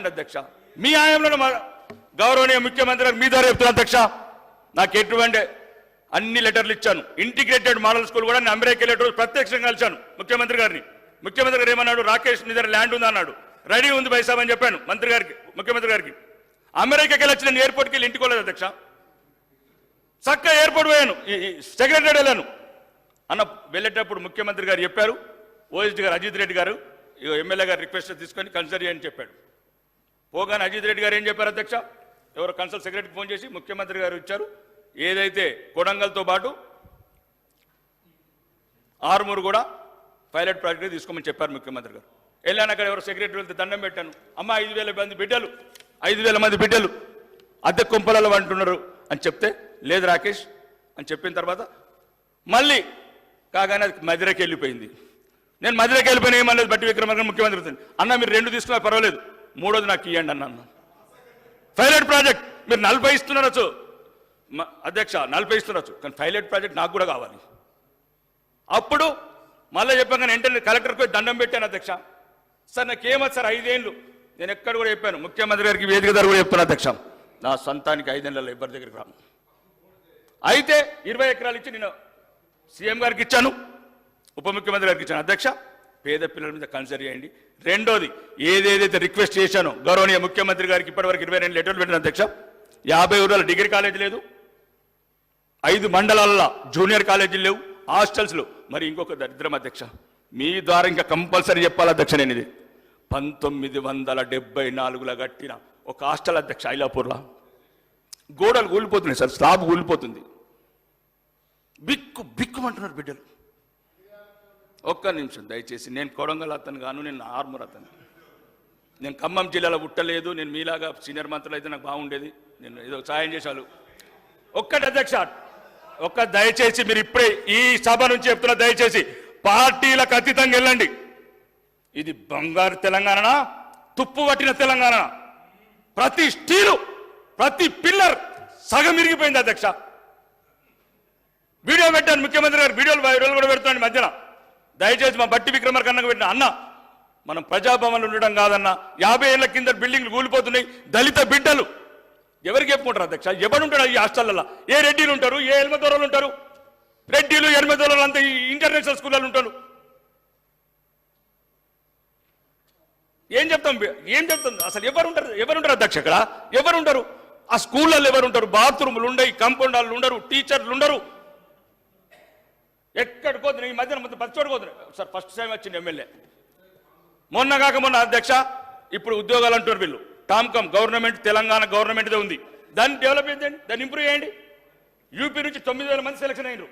మాట్లాడండి అధ్యక్ష. మీ ఆయంలో గౌరవనీయ ముఖ్యమంత్రి గారు మీ ద్వారా చెప్తున్నా అధ్యక్ష. నాకు ఎటువంటి అన్ని లెటర్లు ఇచ్చాను. ఇంటిగ్రేటెడ్ మోడల్ స్కూల్ కూడా నేను అమెరికా లెటర్ ప్రత్యక్షంగా కలిశాను ముఖ్యమంత్రి గారిని. ముఖ్యమంత్రి గారు ఏమన్నాడు? రాకేష్ మీ దగ్గర ల్యాండ్ ఉంది అన్నాడు. రెడీ ఉంది బైసాబ్ అని చెప్పాను మంత్రి గారికి ముఖ్యమంత్రి గారికి. అమెరికాకి వెళ్ళి వచ్చి నేను ఎయిర్పోర్ట్కి వెళ్ళి ఇంటికి వెళ్ళలేదు అధ్యక్ష. చక్క ఎయిర్పోర్ట్ పోయాను. సెక్రటరీ వెళ్ళాను. అన్న వెళ్ళేటప్పుడు ముఖ్యమంత్రి గారు చెప్పారు. ఓఎస్డి గారు అజిత్ రెడ్డి గారు ఎమ్మెల్యే గారు రిక్వెస్ట్ తీసుకొని కన్సిడర్ చేయని చెప్పాడు. పోగానే అజిత్ రెడ్డి గారు ఏం చెప్పారు అధ్యక్ష? ఎవరో కన్సల్ సెక్రటరీకి ఫోన్ చేసి ముఖ్యమంత్రి గారు ఇచ్చారు. ఏదైతే కొడంగల్తో పాటు ఆరుమూరు కూడా పైలట్ ప్రాజెక్ట్ తీసుకోమని చెప్పారు ముఖ్యమంత్రి గారు. వెళ్ళాను అక్కడ ఎవరు సెక్రటరీ వెళ్తే దండం పెట్టాను. అమ్మ ఐదు వేల మంది బిడ్డలు ఐదు వేల మంది బిడ్డలు అద్దె కొంపలలో అంటున్నారు అని చెప్తే లేదు రాకేష్ అని చెప్పిన తర్వాత మళ్ళీ కాగానే అది మధిరకి వెళ్ళిపోయింది నేను మధిరకి వెళ్ళిపోయిన ఏమన్నది బట్టి విక్రమార్క ముఖ్యమంత్రి అన్న మీరు రెండు తీసుకున్నా పర్వాలేదు. మూడోది నాకు ఇవ్వండి అన్నాను అన్న. పైలట్ ప్రాజెక్ట్ మీరు నలభై ఇస్తున్నారచ్చు. అధ్యక్ష నలభై ఇస్తున్నారచ్చు. కానీ పైలట్ ప్రాజెక్ట్ నాకు కూడా కావాలి. అప్పుడు మళ్ళీ చెప్పాక వెంటనే కలెక్టర్కి పోయి దండం పెట్టాను అధ్యక్ష. సార్ నాకేమది సార్ ఐదేళ్ళు. నేను ఎక్కడ కూడా చెప్పాను. ముఖ్యమంత్రి గారికి వేదిక దగ్గర కూడా చెప్పాను అధ్యక్ష. నా సొంతానికి ఐదేళ్ళలో ఇబ్బంది దగ్గరికి రాను. అయితే ఇరవై ఎకరాలు ఇచ్చి నేను సీఎం గారికి ఇచ్చాను. ఉప ముఖ్యమంత్రి గారికి ఇచ్చాను. అధ్యక్ష పేద పిల్లల మీద కన్సర్ చేయండి. రెండోది ఏదేదైతే రిక్వెస్ట్ చేశానో గౌరవనీయ ముఖ్యమంత్రి గారికి ఇప్పటివరకు ఇరవై రెండు లెటర్లు పెట్టిన అధ్యక్ష యాభై ఊరాల డిగ్రీ కాలేజ్ లేదు. ఐదు మండలాల్లో జూనియర్ కాలేజీలు లేవు హాస్టల్స్లో మరి ఇంకొక దరిద్రం అధ్యక్ష మీ ద్వారా ఇంకా కంపల్సరీ చెప్పాలి అధ్యక్ష నేను ఇది. పంతొమ్మిది వందల డెబ్బై నాలుగులో కట్టిన ఒక హాస్టల్ అధ్యక్ష ఐలాపూర్లో. గోడలు కూలిపోతున్నాయి సార్ స్లాబ్ కూలిపోతుంది బిక్కు బిక్కుమంటున్నారు బిడ్డలు. ఒక్క నిమిషం దయచేసి. నేను కొడంగల్ అతను గాను నేను ఆర్మర్ అతను. నేను ఖమ్మం జిల్లాలో పుట్టలేదు నేను మీలాగా సీనియర్ మంత్రులు అయితే నాకు బాగుండేది. నేను ఏదో సాయం చేశాను ఒక్కటి అధ్యక్ష ఒక్క దయచేసి మీరు ఇప్పుడే ఈ సభ నుంచి చెప్తున్న దయచేసి పార్టీలకు అతీతంగా వెళ్ళండి. ఇది బంగారు తెలంగాణనా? తుప్పు పట్టిన తెలంగాణ ప్రతి స్టీలు ప్రతి పిల్లర్ సగం ఇరిగిపోయింది అధ్యక్ష. వీడియో పెట్టాను ముఖ్యమంత్రి గారు వీడియోలు వైరల్ కూడా పెడుతున్నాను మధ్యన. దయచేసి మా బట్టి విక్రమార్కన్నకు పెట్టిన అన్న మనం ప్రజాభవన్లు ఉండడం కాదన్న యాభై ఏళ్ళ కింద బిల్డింగ్లు కూలిపోతున్నాయి దళిత బిడ్డలు. ఎవరికి చెప్పుకుంటారు అధ్యక్ష? ఎవరు ఉంటాడు ఈ హాస్టల్లో ఏ రెడ్డిలు ఉంటారు? ఏ ఎల్మదొరలు ఉంటారు? రెడ్డిలు ఎల్మదొరలు అంతా ఈ ఇంటర్నేషనల్ స్కూళ్ళలో ఉంటారు. ఏం చెప్తాం? ఏం చెప్తాం? అసలు ఎవరు ఎవరుంటారు ఎవరు ఉంటారు అధ్యక్ష ఇక్కడ? ఎవరుంటారు ఆ స్కూళ్ళల్లో ఎవరుంటారు బాత్రూములు ఉండవు కాంపౌండాలు ఉండరు టీచర్లు ఉండరు. ఎక్కడికి పోతున్నాయి ఈ మధ్యన మొత్తం పచ్చోడు పోతున్నాయి సార్ ఫస్ట్ టైం వచ్చింది ఎమ్మెల్యే. మొన్న కాక మొన్న అధ్యక్ష ఇప్పుడు ఉద్యోగాలు అంటారు వీళ్ళు. టామ్కమ్ గవర్నమెంట్ తెలంగాణ గవర్నమెంట్దే ఉంది. దాన్ని డెవలప్ చేయండి దాన్ని ఇంప్రూవ్ చేయండి. యూపీ నుంచి తొమ్మిది వేల మంది సెలక్షన్ అయినారు.